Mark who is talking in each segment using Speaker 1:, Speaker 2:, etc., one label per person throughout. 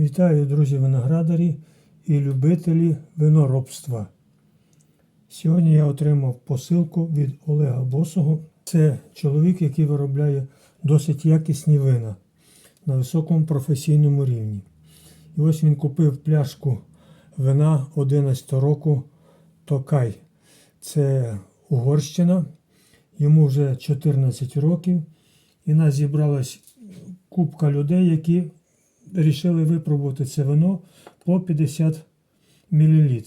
Speaker 1: Вітаю, друзі виноградарі і любителі виноробства. Сьогодні я отримав посилку від Олега Босого. Це чоловік, який виробляє досить якісні вина на високому професійному рівні. І ось він купив пляшку вина 11 року Токай. Це Угорщина. Йому вже 14 років. І нас зібралась купка людей, які вирішили випробувати це вино по 50 мл.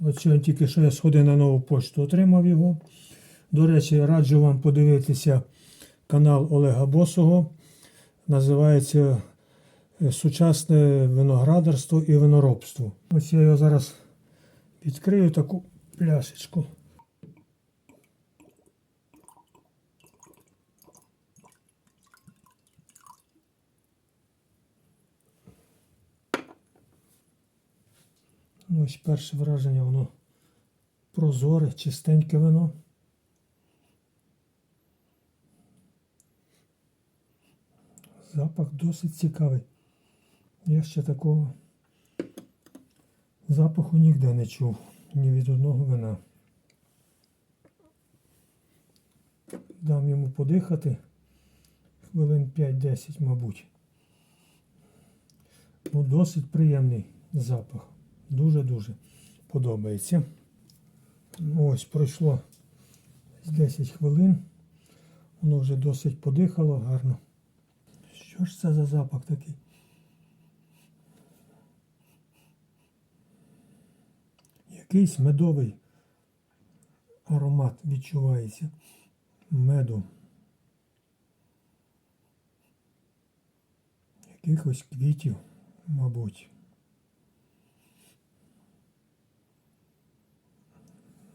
Speaker 1: От сьогодні тільки що я сходив на нову почту, отримав його. До речі, раджу вам подивитися канал Олега Босого. Називається е, Сучасне виноградарство і виноробство. Ось я його зараз відкрию таку пляшечку. Ось перше враження, воно прозоре, чистеньке вино. Запах досить цікавий. Я ще такого запаху ніде не чув, ні від одного вина. Дам йому подихати хвилин 5-10, мабуть. Ну, досить приємний запах. Дуже-дуже подобається. Ну, Ось пройшло 10 хвилин. Воно вже досить подихало гарно. Що ж це за запах такий? Якийсь медовий аромат відчувається. Меду. Якихось квітів, мабуть.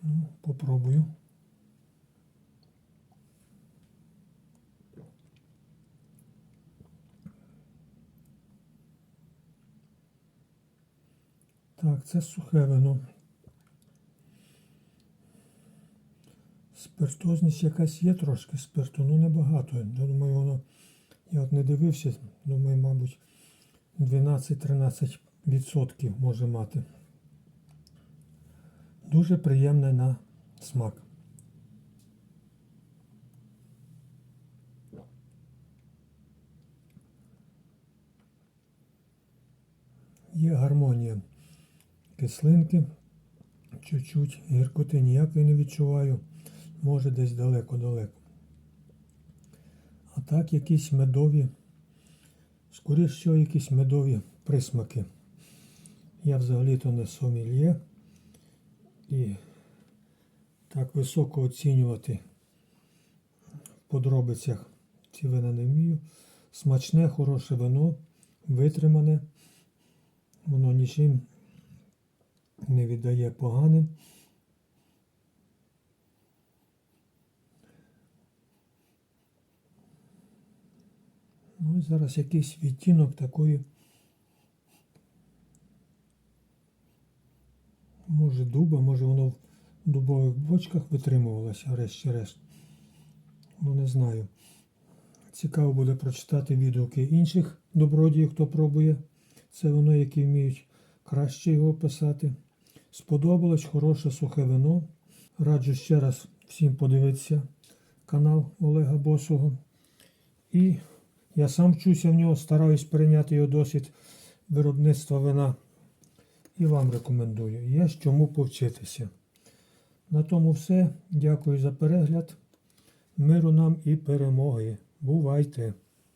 Speaker 1: Ну, попробую. Так, це сухе вино. Спиртозність якась є трошки спирту, ну небагато. Я думаю, воно. Я от не дивився, думаю, мабуть, 12-13% може мати. Дуже приємне на смак. Є гармонія кислинки, чуть-чуть гіркоти ніякої не відчуваю, може десь далеко-далеко. А так якісь медові, скоріше якісь медові присмаки. Я взагалі-то не сомельє і так високо оцінювати в подробицях ці вина не вмію. Смачне, хороше вино, витримане, воно нічим не віддає поганим. Ну і зараз якийсь відтінок такої. Може дуба, може воно в дубових бочках витримувалося, решті-решт. Ну не знаю. Цікаво буде прочитати відгуки інших добродіїв, хто пробує це воно, які вміють краще його описати. Сподобалось хороше сухе вино. Раджу ще раз всім подивитися канал Олега Босого. І я сам вчуся в нього, стараюсь перейняти його досвід виробництва вина. І вам рекомендую. Є з чому повчитися. На тому все. Дякую за перегляд. Миру нам і перемоги. Бувайте!